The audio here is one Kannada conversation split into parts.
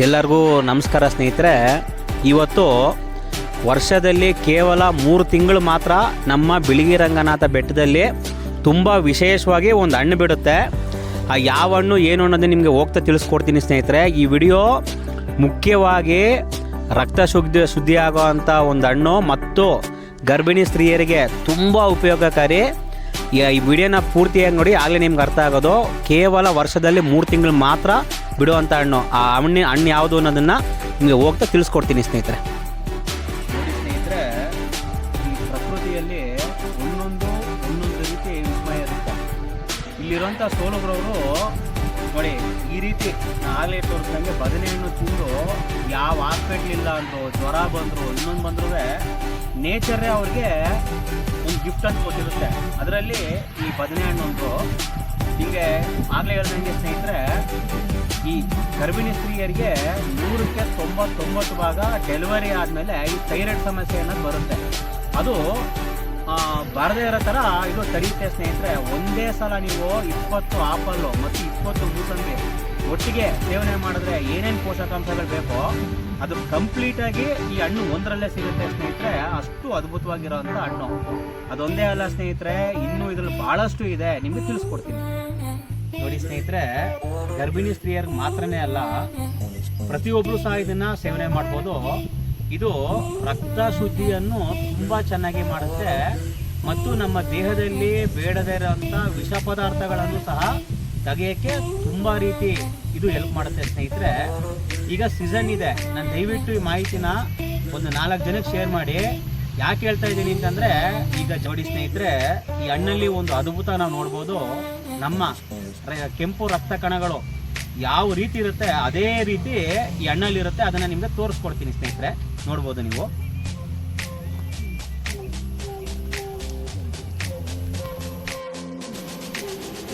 ಎಲ್ಲರಿಗೂ ನಮಸ್ಕಾರ ಸ್ನೇಹಿತರೆ. ಇವತ್ತು ವರ್ಷದಲ್ಲಿ ಕೇವಲ ಮೂರು ತಿಂಗಳು ಮಾತ್ರ ನಮ್ಮ ಬಿಳಿಗಿ ರಂಗನಾಥ ಬೆಟ್ಟದಲ್ಲಿ ತುಂಬ ವಿಶೇಷವಾಗಿ ಒಂದು ಹಣ್ಣು ಬಿಡುತ್ತೆ. ಆ ಯಾವ ಹಣ್ಣು, ಏನು ಅನ್ನೋದು ನಿಮಗೆ ಹೋಗ್ತಾ ತಿಳಿಸ್ಕೊಡ್ತೀನಿ ಸ್ನೇಹಿತರೆ. ಈ ವಿಡಿಯೋ ಮುಖ್ಯವಾಗಿ ರಕ್ತ ಶುದ್ಧಿ ಶುದ್ಧಿ ಆಗೋ ಅಂಥ ಒಂದು ಹಣ್ಣು ಮತ್ತು ಗರ್ಭಿಣಿ ಸ್ತ್ರೀಯರಿಗೆ ತುಂಬ ಉಪಯೋಗಕಾರಿ. ಈ ವಿಡಿಯೋನ ಪೂರ್ತಿಯಾಗಿ ನೋಡಿ, ಆಗಲೇ ನಿಮ್ಗೆ ಅರ್ಥ ಆಗೋದು. ಕೇವಲ ವರ್ಷದಲ್ಲಿ ಮೂರು ತಿಂಗಳು ಮಾತ್ರ ಬಿಡುವಂಥ ಹಣ್ಣು. ಆ ಹಣ್ಣಿನ ಹಣ್ಣು ಯಾವುದು ಅನ್ನೋದನ್ನು ನಿಮಗೆ ಹೋಗ್ತಾ ತಿಳಿಸ್ಕೊಡ್ತೀನಿ ಸ್ನೇಹಿತರೆ. ಸ್ನೇಹಿತರೆ ಪ್ರಕೃತಿಯಲ್ಲಿ ಒಂದೊಂದು ಒಂದೊಂದು ರೀತಿ ಇಲ್ಲಿರುವಂಥ ಸೋಲುಗ್ರವರು ನೋಡಿ, ಈ ರೀತಿ ಆಗಲೇ ತೋರಿಸ್ದಂಗೆ ಬದನೆಯನ್ನು ತಿಂದು ಯಾವ ಹಾಸ್ಪಿಟ್ಲ್ ಇಲ್ಲ ಅಂದರು, ಜ್ವರ ಬಂದರು, ಇನ್ನೊಂದು ಬಂದ್ರೂ ನೇಚರೇ ಅವ್ರಿಗೆ ಗಿಫ್ಟ್ ಅಂತ ಕೊಟ್ಟಿರುತ್ತೆ. ಅದರಲ್ಲಿ ಈ ಬದನೆಹಣ್ಣು ಒಂದು ಹಿಂಗೆ ಆಗಲೇ ಹೇಳ್ದಂಗೆ ಸ್ನೇಹಿತರೆ, ಈ ಗರ್ಭಿಣಿ ಸ್ತ್ರೀಯರಿಗೆ ನೂರಕ್ಕೆ ತೊಂಬತ್ತೊಂಬತ್ತು ಭಾಗ ಡೆಲಿವರಿ ಆದಮೇಲೆ ಈ ಥೈರಾಯ್ಡ್ ಸಮಸ್ಯೆ ಅನ್ನೋದು ಬರುತ್ತೆ. ಅದು ಬರದೇ ಬಾರದೇ ಇರೋ ಥರ ಇದು ತಡೆಯುತ್ತೆ ಸ್ನೇಹಿತರೆ. ಒಂದೇ ಸಲ ನೀವು ಇಪ್ಪತ್ತು ಆಪಲ್ಲು ಮತ್ತು ಇಪ್ಪತ್ತು ಮೂಸಂಬಿ ಒಟ್ಟಿಗೆ ಸೇವನೆ ಮಾಡಿದ್ರೆ ಏನೇನು ಪೋಷಕಾಂಶಗಳು ಬೇಕೋ ಅದು ಕಂಪ್ಲೀಟಾಗಿ ಈ ಹಣ್ಣು ಒಂದರಲ್ಲೇ ಸಿಗುತ್ತೆ ಸ್ನೇಹಿತರೆ. ಅಷ್ಟು ಅದ್ಭುತವಾಗಿರೋವಂಥ ಹಣ್ಣು. ಅದೊಂದೇ ಅಲ್ಲ ಸ್ನೇಹಿತರೆ, ಇನ್ನೂ ಇದ್ರಲ್ಲಿ ಭಾಳಷ್ಟು ಇದೆ. ನಿಮಗೆ ತಿಳಿಸ್ಕೊಡ್ತೀನಿ. ನೋಡಿ ಸ್ನೇಹಿತರೆ, ಗರ್ಭಿಣಿ ಸ್ತ್ರೀಯರಿಗೆ ಮಾತ್ರನೇ ಅಲ್ಲ ಪ್ರತಿಯೊಬ್ಬರು ಸಹ ಇದನ್ನ ಸೇವನೆ ಮಾಡ್ಬೋದು. ಇದು ರಕ್ತ ಶುದ್ಧಿಯನ್ನು ತುಂಬ ಚೆನ್ನಾಗಿ ಮಾಡುತ್ತೆ. ಮತ್ತು ನಮ್ಮ ದೇಹದಲ್ಲಿ ಬೇಡದೇ ಇರೋಂಥ ವಿಷ ಪದಾರ್ಥಗಳನ್ನು ಸಹ ತೆಗೆಯಕ್ಕೆ ತುಂಬ ರೀತಿ ಇದು ಹೆಲ್ಪ್ ಮಾಡುತ್ತೆ ಸ್ನೇಹಿತರೆ. ಈಗ ಸೀಸನ್ ಇದೆ. ನಾನು ದಯವಿಟ್ಟು ಈ ಮಾಹಿತಿನ ಒಂದು ನಾಲ್ಕು ಜನಕ್ಕೆ ಶೇರ್ ಮಾಡಿ. ಯಾಕೆ ಹೇಳ್ತಾ ಇದ್ದೀನಿ ಅಂತಂದರೆ, ಈಗ ಜೋಡಿ ಸ್ನೇಹಿತರೆ, ಈ ಹಣ್ಣಲ್ಲಿ ಒಂದು ಅದ್ಭುತ ನಾವು ನೋಡ್ಬೋದು. ನಮ್ಮ ಕೆಂಪು ರಕ್ತ ಕಣಗಳು ಯಾವ ರೀತಿ ಇರುತ್ತೆ, ಅದೇ ರೀತಿ ಈ ಹಣ್ಣಲ್ಲಿರುತ್ತೆ ಅದನ್ನು ನಿಮಗೆ ತೋರಿಸ್ಕೊಡ್ತೀನಿ ಸ್ನೇಹಿತರೆ. ನೋಡ್ಬೋದು ನೀವು.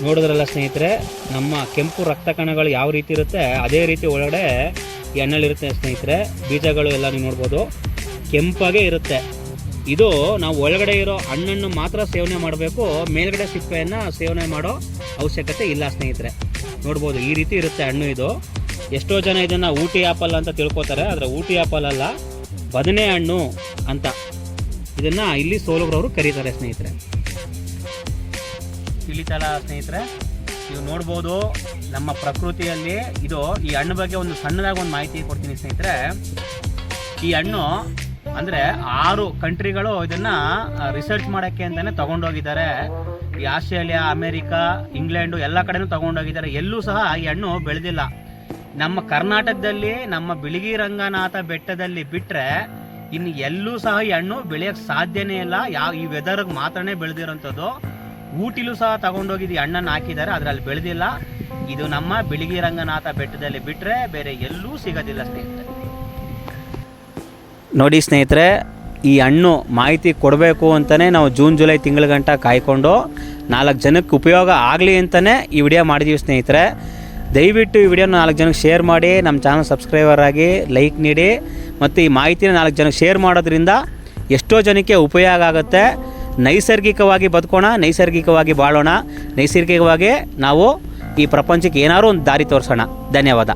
ನೋಡಿದ್ರಲ್ಲ ಸ್ನೇಹಿತರೆ, ನಮ್ಮ ಕೆಂಪು ರಕ್ತ ಕಣಗಳು ಯಾವ ರೀತಿ ಇರುತ್ತೆ, ಅದೇ ರೀತಿ ಒಳಗಡೆ ಈ ಹಣ್ಣಲ್ಲಿರುತ್ತೆ ಸ್ನೇಹಿತರೆ. ಬೀಜಗಳು ಎಲ್ಲ ನೀವು ನೋಡ್ಬೋದು. ಕೆಂಪಾಗೆ ಇರುತ್ತೆ. ಇದು ನಾವು ಒಳಗಡೆ ಇರೋ ಹಣ್ಣನ್ನು ಮಾತ್ರ ಸೇವನೆ ಮಾಡಬೇಕು, ಮೇಲ್ಗಡೆ ಸಿಪ್ಪೆಯನ್ನು ಸೇವನೆ ಮಾಡೋ ಅವಶ್ಯಕತೆ ಇಲ್ಲ ಸ್ನೇಹಿತರೆ. ನೋಡ್ಬೋದು, ಈ ರೀತಿ ಇರುತ್ತೆ ಹಣ್ಣು ಇದು. ಎಷ್ಟೋ ಜನ ಇದನ್ನು ಊಟಿ ಆಪಲ್ ಅಂತ ತಿಳ್ಕೊತಾರೆ, ಆದರೆ ಊಟಿ ಆ್ಯಪಲ್ ಅಲ್ಲ, ಬದನೆ ಹಣ್ಣು ಅಂತ. ಇದನ್ನು ಇಲ್ಲಿ ಸೋಲುಗ್ರವರು ಕರೀತಾರೆ ಸ್ನೇಹಿತರೆ. ತಿಳಿತಲ್ಲ ಸ್ನೇಹಿತರೆ, ನೀವು ನೋಡ್ಬೋದು ನಮ್ಮ ಪ್ರಕೃತಿಯಲ್ಲಿ ಇದು ಈ ಹಣ್ಣು ಬಗ್ಗೆ ಒಂದು ಸಣ್ಣದಾಗಿ ಒಂದು ಮಾಹಿತಿ ಕೊಡ್ತೀನಿ ಸ್ನೇಹಿತರೆ. ಈ ಹಣ್ಣು ಅಂದರೆ ಆರು ಕಂಟ್ರಿಗಳು ಇದನ್ನು ರಿಸರ್ಚ್ ಮಾಡೋಕ್ಕೆ ಅಂತಲೇ ತೊಗೊಂಡೋಗಿದ್ದಾರೆ. ಈ ಆಸ್ಟ್ರೇಲಿಯಾ, ಅಮೇರಿಕಾ, ಇಂಗ್ಲೆಂಡು ಎಲ್ಲ ಕಡೆನೂ ತೊಗೊಂಡೋಗಿದ್ದಾರೆ. ಎಲ್ಲೂ ಸಹ ಈ ಹಣ್ಣು ಬೆಳೆದಿಲ್ಲ. ನಮ್ಮ ಕರ್ನಾಟಕದಲ್ಲಿ, ನಮ್ಮ ಬಿಳಿಗಿ ರಂಗನಾಥ ಬೆಟ್ಟದಲ್ಲಿ ಬಿಟ್ಟರೆ ಇನ್ನು ಎಲ್ಲೂ ಸಹ ಈ ಹಣ್ಣು ಬೆಳೆಯೋಕ್ಕೆ ಸಾಧ್ಯನೇ ಇಲ್ಲ. ಯಾವ ಈ ವೆದರ್ಗೆ ಮಾತ್ರನೇ ಬೆಳೆದಿರೋಂಥದ್ದು. ಊಟಿಲೂ ಸಹ ತಗೊಂಡೋಗಿದ್ದು ಹಣ್ಣನ್ನು ಹಾಕಿದ್ದಾರೆ, ಅದರಲ್ಲಿ ಬೆಳೆದಿಲ್ಲ. ಇದು ನಮ್ಮ ಬಿಳಿಗಿ ರಂಗನಾಥ ಬೆಟ್ಟದಲ್ಲಿ ಬಿಟ್ಟರೆ ಬೇರೆ ಎಲ್ಲೂ ಸಿಗೋದಿಲ್ಲ ಸ್ನೇಹಿತರೆ. ನೋಡಿ ಸ್ನೇಹಿತರೆ, ಈ ಹಣ್ಣು ಮಾಹಿತಿ ಕೊಡಬೇಕು ಅಂತಲೇ ನಾವು ಜೂನ್, ಜುಲೈ ತಿಂಗಳ ಗಂಟ ಕಾಯ್ಕೊಂಡು ನಾಲ್ಕು ಜನಕ್ಕೆ ಉಪಯೋಗ ಆಗಲಿ ಅಂತಲೇ ಈ ವಿಡಿಯೋ ಮಾಡಿದ್ದೀವಿ ಸ್ನೇಹಿತರೆ. ದಯವಿಟ್ಟು ಈ ವಿಡಿಯೋನ ನಾಲ್ಕು ಜನಕ್ಕೆ ಶೇರ್ ಮಾಡಿ, ನಮ್ಮ ಚಾನಲ್ ಸಬ್ಸ್ಕ್ರೈಬರ್ ಆಗಿ ಲೈಕ್ ನೀಡಿ. ಮತ್ತು ಈ ಮಾಹಿತಿನ ನಾಲ್ಕು ಜನಕ್ಕೆ ಶೇರ್ ಮಾಡೋದ್ರಿಂದ ಎಷ್ಟೋ ಜನಕ್ಕೆ ಉಪಯೋಗ ಆಗುತ್ತೆ. ನೈಸರ್ಗಿಕವಾಗಿ ಬದುಕೋಣ ನೈಸರ್ಗಿಕವಾಗಿ ಬಾಳೋಣ ನೈಸರ್ಗಿಕವಾಗಿ ನಾವು ಈ ಪ್ರಪಂಚಕ್ಕೆ ಏನಾದರೂ ಒಂದು ದಾರಿ ತೋರಿಸೋಣ. ಧನ್ಯವಾದ.